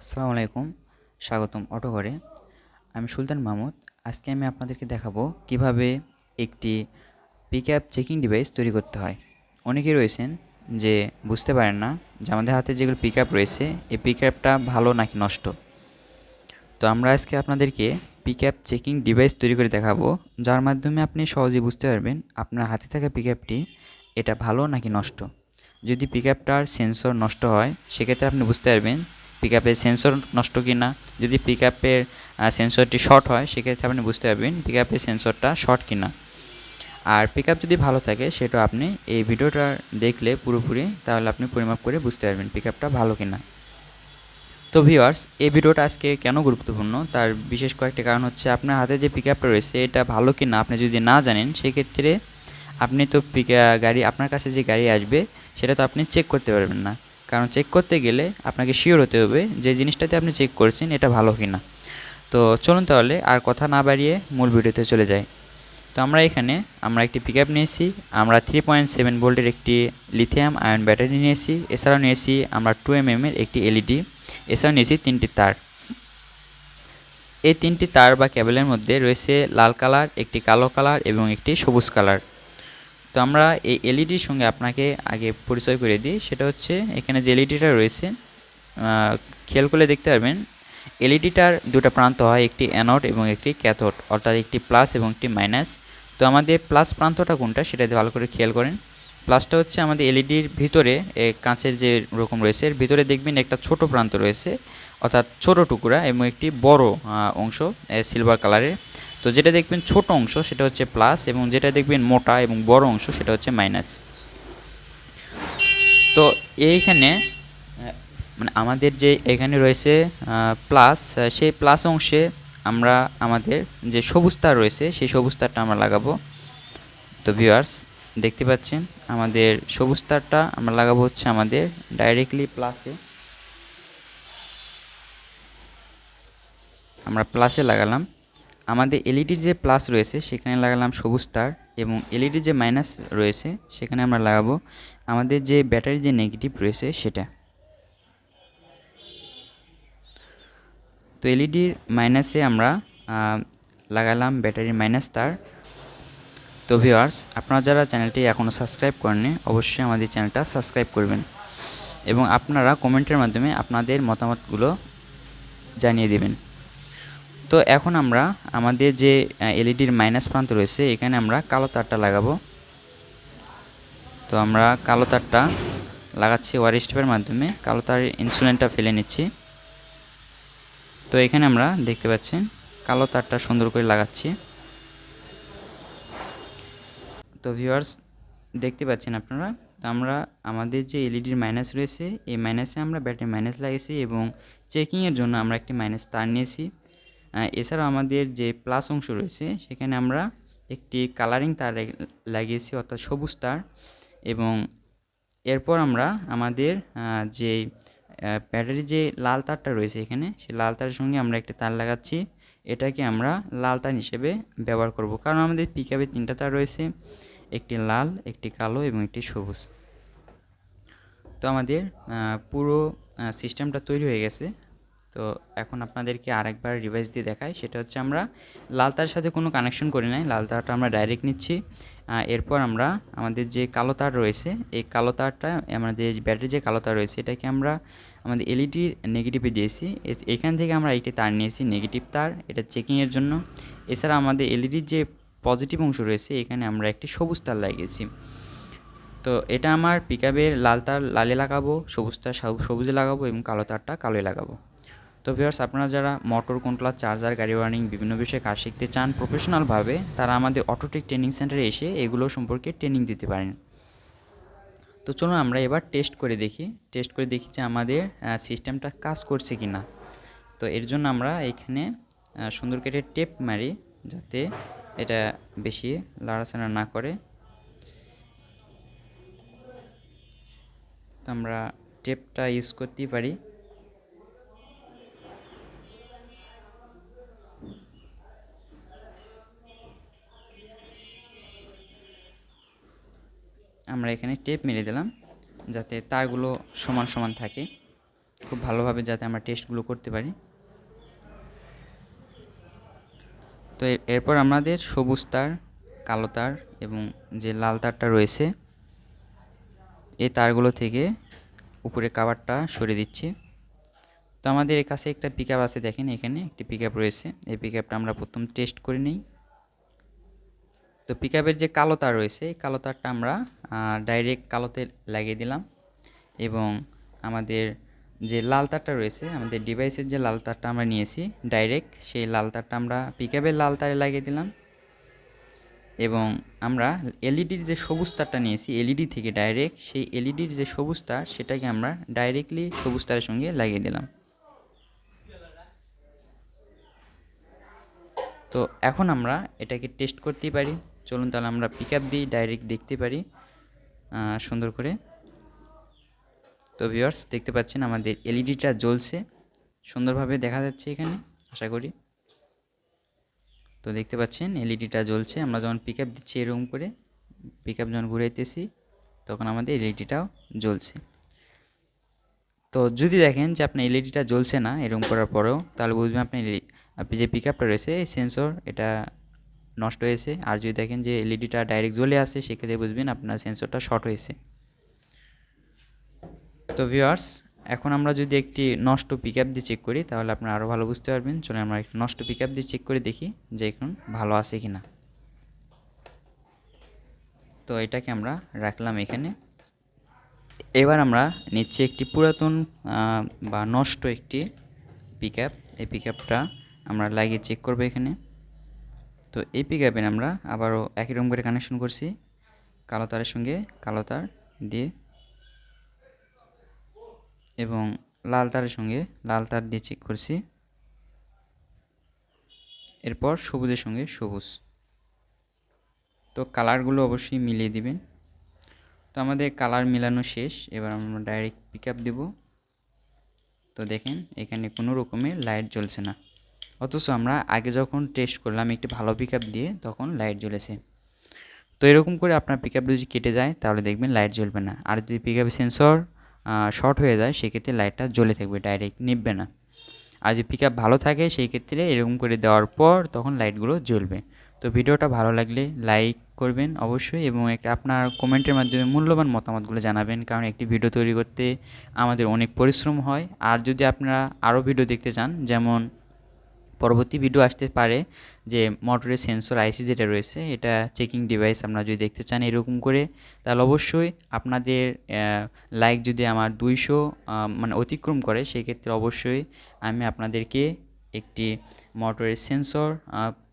আসসালামু আলাইকুম, স্বাগতম অটো ঘরে আমি সুলতান মাহমুদ। আজকে আমি আপনাদেরকে দেখাবো কীভাবে একটি পিক অ্যাপ চেকিং ডিভাইস তৈরি করতে হয়। অনেকেই রয়েছেন যে বুঝতে পারেন না যে আমাদের হাতে যেগুলো পিক অ্যাপ রয়েছে, এই পিক অ্যাপটা ভালো নাকি নষ্ট। তো আমরা আজকে আপনাদেরকে পিক অ্যাপ চেকিং ডিভাইস তৈরি করে দেখাবো, যার মাধ্যমে আপনি সহজেই বুঝতে পারবেন আপনার হাতে থাকা পিক অ্যাপটি এটা ভালো নাকি নষ্ট। যদি পিক অ্যাপটার সেন্সর নষ্ট হয়, সেক্ষেত্রে আপনি বুঝতে পারবেন পিক আপের সেন্সর নষ্ট কি না যদি পিক আপের সেন্সরটি শর্ট হয়, সেক্ষেত্রে আপনি বুঝতে পারবেন পিক আপের সেন্সরটা শর্ট কি না আর পিক আপ যদি ভালো থাকে, সেটা আপনি এই ভিডিওটা দেখলে পুরোপুরি, তাহলে আপনি পরিমাপ করে বুঝতে পারবেন পিক আপটা ভালো কি না তো ভিওয়ার্স এই ভিডিওটা আজকে কেন গুরুত্বপূর্ণ? তার বিশেষ কয়েকটি কারণ হচ্ছে, আপনার হাতে যে পিক আপটা রয়েছে, এটা ভালো কি না আপনি যদি না জানেন, সেক্ষেত্রে আপনি তো পিক গাড়ি, আপনার কাছে যে গাড়ি আসবে, সেটা তো আপনি চেক করতে পারবেন না। কারণ চেক করতে গেলে আপনাকে শিওর হতে হবে যে জিনিসটাতে আপনি চেক করছেন এটা ভালো কি না তো চলুন তাহলে আর কথা না বাড়িয়ে মূল ভিডিওতে চলে যাই। তো আমরা এখানে, আমরা একটি পিক আপ নিয়েছি, আমরা থ্রি পয়েন্ট সেভেন ভোল্টের একটি লিথিয়াম আয়ন ব্যাটারি নিয়েছি, এছাড়াও নিয়েছি আমরা টু এম এর একটি এলইডি এছাড়াও নিয়েছি তিনটি তার। এই তিনটি তার বা কেবলের মধ্যে রয়েছে লাল কালার একটি কালো কালার এবং একটি সবুজ কালার তো আমরা এই এলইডির সঙ্গে আপনাকে আগে পরিচয় করে দিই। সেটা হচ্ছে এখানে যে এলইডিটা রয়েছে খেয়াল করলে দেখতে পারবেন এলইডিটার দুটো প্রান্ত হয়, একটি অ্যানোড এবং একটি ক্যাথোড অর্থাৎ একটি প্লাস এবং একটি মাইনাস তো আমাদের প্লাস প্রান্তটা কোনটা সেটা ভালো করে খেয়াল করেন। প্লাসটা হচ্ছে আমাদের এলইডির ভিতরে কাঁচের যে রকম রয়েছে, এর ভিতরে দেখবেন একটা ছোট প্রান্ত রয়েছে, অর্থাৎ ছোট টুকরা এবং একটি বড় অংশ সিলভার কালারের তো যেটা দেখবেন ছোট অংশ, সেটা হচ্ছে প্লাস এবং যেটা দেখবেন মোটা এবং বড় অংশ, সেটা হচ্ছে মাইনাস তো এইখানে মানে আমাদের যে এখানে রয়েছে প্লাস সেই প্লাস অংশে আমরা আমাদের যে সবুজ তার রয়েছে, সেই সবুজ তারটা আমরা লাগাবো। তো ভিউয়ার্স দেখতে পাচ্ছেন, আমাদের সবুজ আমরা লাগাবো হচ্ছে আমাদের ডাইরেক্টলি প্লাসে আমরা প্লাসে লাগালাম। আমাদের এলইডির যে প্লাস রয়েছে, সেখানে লাগালাম সবুজ তার এবং এলইডির যে মাইনাস রয়েছে, সেখানে আমরা লাগাবো আমাদের যে ব্যাটারির যে নেগেটিভ রয়েছে, সেটা। তো এলইডির মাইনাসে আমরা লাগালাম ব্যাটারির মাইনাস তার। তো ভিওয়ার্স আপনারা যারা চ্যানেলটি এখনও সাবস্ক্রাইব করেননি, অবশ্যই আমাদের চ্যানেলটা সাবস্ক্রাইব করবেন এবং আপনারা কমেন্টের মাধ্যমে আপনাদের মতামতগুলো জানিয়ে দেবেন। তো এখন আমরা আমাদের যে এলইডির মাইনাস প্রান্ত রয়েছে, এখানে আমরা কালো তারটা লাগাবো। তো আমরা কালো তারটা লাগাচ্ছি ওয়ার স্টেপের মাধ্যমে, কালো তারের ইনসুলেন্টটা ফেলে নিচ্ছি। তো এখানে আমরা দেখতে পাচ্ছেন, কালো তারটা সুন্দর করে লাগাচ্ছি। তো ভিউয়ার্স দেখতে পাচ্ছেন আপনারা, তো আমরা আমাদের যে এলইডির মাইনাস রয়েছে, এই মাইনাসে আমরা ব্যাটারি মাইনাস লাগিয়েছি এবং চেকিংয়ের জন্য আমরা একটি মাইনাস তার নিয়েছি। এছাড়াও আমাদের যে প্লাস অংশ রয়েছে, সেখানে আমরা একটি কালারিং তার লাগিয়েছি, অর্থাৎ সবুজ তার। এবং এরপর আমরা আমাদের যে ব্যাটারি যে লাল তারটা রয়েছে এখানে, সেই লাল তারের সঙ্গে আমরা একটা তার লাগাচ্ছি। এটাকে আমরা লাল তার হিসেবে ব্যবহার করব। কারণ আমাদের পিক পিকআপে তিনটা তার রয়েছে, একটি লাল, একটি কালো এবং একটি সবুজ। তো আমাদের পুরো সিস্টেমটা তৈরি হয়ে গেছে। তো এখন আপনাদেরকে আরেকবার রিভাইজ দিয়ে দেখাই। সেটা হচ্ছে আমরা লাল তার সাথে কোনো কানেকশন করি নাই। লাল তারটা আমরা ডাইরেক্ট নিচ্ছি। এরপর আমরা আমাদের যে কালো তার রয়েছে, এই কালো তারটা, আমাদের ব্যাটারি যে কালো তার রয়েছে, এটাকে আমরা আমাদের এলইডির নেগেটিভে দিয়েছি। এখান থেকে আমরা একটি তার নিয়েছি নেগেটিভ তার। এটা চেকিংয়ের জন্য। এছাড়া আমাদের এলইডির যে পজিটিভ অংশ রয়েছে, এখানে আমরা একটি সবুজ তার লাগিয়েছি। তো এটা আমার পিকআপের লাল তার লালে লাগাবো, সবুজ তার সবুজে লাগাবো এবং কালো তারটা কালোয় লাগাবো। তো ভিউয়ার্স আপনারা যারা মোটর কন্ট্রোলার চার্জার গাড়ি ওয়ারিং বিভিন্ন বিষয়ে কাজ শিখতে চান প্রফেশনালভাবে তারা আমাদের অটোটেক ট্রেনিং সেন্টারে এসে এগুলো সম্পর্কে ট্রেনিং দিতে পারেন। তো চলুন আমরা এবার টেস্ট করে দেখি। টেস্ট করে দেখি যে আমাদের সিস্টেমটা কাজ করছে কি না তো এর জন্য আমরা এখানে সুন্দর করে টেপ মারি, যাতে এটা বেশি লাড়াচাড়া না করে। তো আমরা টেপটা ইউজ করতেই পারি। আমরা এখানে টেপ মেরে দিলাম যাতে তারগুলো সমান সমান থাকে। খুব ভালোভাবে যাতে আমরা টেস্টগুলো করতে পারি। তো এরপর আমাদের সবুজ তার, কালো তার এবং যে লাল তারটা রয়েছে এই তারগুলো থেকে উপরে কাভারটা সরিয়ে দিচ্ছি। তো আমাদের কাছে একটা পিক আছে দেখেন এখানে, একটি পিক রয়েছে। এই পিক আমরা প্রথম টেস্ট করে নিই। তো পিক যে কালো তার রয়েছে, এই কালো তারটা আমরা ডাইরেক্ট কালোতে লাগিয়ে দিলাম এবং আমাদের যে লাল তারটা রয়েছে, আমাদের ডিভাইসের যে লাল তারটা আমরা নিয়েছি ডাইরেক্ট সেই লাল তারটা আমরা পিক লাল তারে লাগিয়ে দিলাম এবং আমরা এলইডির যে সবুজ তারটা নিয়েছি এলইডি থেকে ডাইরেক্ট সেই এলইডির যে সবুজ তার সেটাকে আমরা ডাইরেক্টলি সবুজ তারের সঙ্গে লাগিয়ে দিলাম। তো এখন আমরা এটাকে টেস্ট করতেই পারি। চলুন তাহলে আমরা পিক আপ দিই ডাইরেক্ট দেখতে পারি সুন্দর করে। তো ভিউয়ার্স দেখতে পাচ্ছেন আমাদের এলইডিটা জ্বলছে, সুন্দরভাবে দেখা যাচ্ছে এখানে, আশা করি। তো দেখতে পাচ্ছেন এলইডিটা জ্বলছে, আমরা যখন পিক আপ দিচ্ছি এরকম করে পিক আপ যখন ঘুরাইতেছি, তখন আমাদের এলইডিটাও জ্বলছে। তো যদি দেখেন যে আপনার এলইডিটা জ্বলছে না এরকম করার পরেও, তাহলে বুঝবেন আপনি আপনি যে পিক আপটা রয়েছে সেন্সর এটা নষ্ট হয়েছে। আর যদি দেখেন যে এলইডিটা ডাইরেক্ট জ্বলে আসে সেক্ষেত্রে বুঝবেন আপনার সেন্সরটা শর্ট হয়েছে। তো ভিউয়ার্স এখন আমরা যদি একটি নষ্ট পিক আপ দিয়ে চেক করি, তাহলে আপনারা আরও ভালো বুঝতে পারবেন। চলে আমরা একটু নষ্ট পিক আপ দিয়ে চেক করে দেখি যে এখন ভালো আছে কি না তো এটাকে আমরা রাখলাম এখানে। এবার আমরা নিচ্ছি একটি পুরাতন বা নষ্ট একটি পিক আপ এই পিক আপটা আমরা লাগিয়ে চেক করব এখানে। তো এই পিক আপে আমরা আবারও একই রকম করে কানেকশন করছি। কালো তারের সঙ্গে কালো তার দিয়ে এবং লাল তারের সঙ্গে লাল তার দিয়ে চেক করছি। এরপর সবুজের সঙ্গে সবুজ। তো কালারগুলো অবশ্যই মিলিয়ে দিবেন। তো আমাদের কালার মিলানো শেষ। এবার আমরা ডাইরেক্ট পিক আপ দেবো। তো দেখেন, এখানে কোনো রকমের লাইট জ্বলছে না। অথচ আমরা আগে যখন টেস্ট করলাম একটি ভালো পিক দিয়ে, তখন লাইট জ্বলেছে। তো এরকম করে আপনার পিক যদি কেটে যায়, তাহলে দেখবেন লাইট জ্বলবে না। আর যদি পিক সেন্সর শর্ট হয়ে যায়, সেক্ষেত্রে লাইটটা জ্বলে থাকবে ডাইরেক্ট নিববে না। আর যদি পিক ভালো থাকে সেই ক্ষেত্রে এরকম করে দেওয়ার পর তখন লাইটগুলো জ্বলবে। তো ভিডিওটা ভালো লাগলে লাইক করবেন অবশ্যই এবং একটা আপনার কমেন্টের মাধ্যমে মূল্যবান মতামতগুলো জানাবেন। কারণ একটি ভিডিও তৈরি করতে আমাদের অনেক পরিশ্রম হয়। আর যদি আপনারা আরও ভিডিও দেখতে চান, যেমন পরবর্তী ভিডিও আসতে পারে যে মোটরের সেন্সর আইসি যেটা রয়েছে, এটা চেকিং ডিভাইস আপনারা যদি দেখতে চান এরকম করে, তাহলে অবশ্যই আপনাদের লাইক যদি আমার দুইশো মানে অতিক্রম করে, সেক্ষেত্রে অবশ্যই আমি আপনাদেরকে একটি মোটরের সেন্সর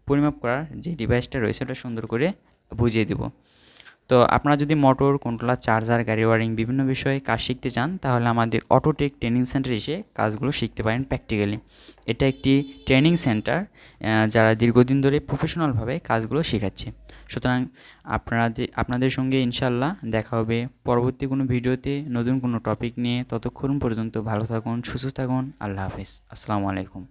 পরিমাপ করার যে ডিভাইসটা রয়েছে, ওটা সুন্দর করে বুঝিয়ে দেব। তো আপনারা যদি মোটর কন্ট্রোলার চার্জার গাড়ি ওয়ারিং বিভিন্ন বিষয়ে কাজ শিখতে চান, তাহলে আমাদের অটোটেক ট্রেনিং সেন্টারে এসে কাজগুলো শিখতে পারেন প্র্যাকটিক্যালি এটা একটি ট্রেনিং সেন্টার যারা দীর্ঘদিন ধরে প্রফেশনালভাবে কাজগুলো শেখাচ্ছে। সুতরাং আপনাদের আপনাদের সঙ্গে ইনশাল্লাহ দেখা হবে পরবর্তী কোনো ভিডিওতে নতুন কোনো টপিক নিয়ে। ততক্ষণ পর্যন্ত ভালো থাকুন, সুস্থ থাকুন, আল্লাহ হাফেজ। আসসালামু আলাইকুম।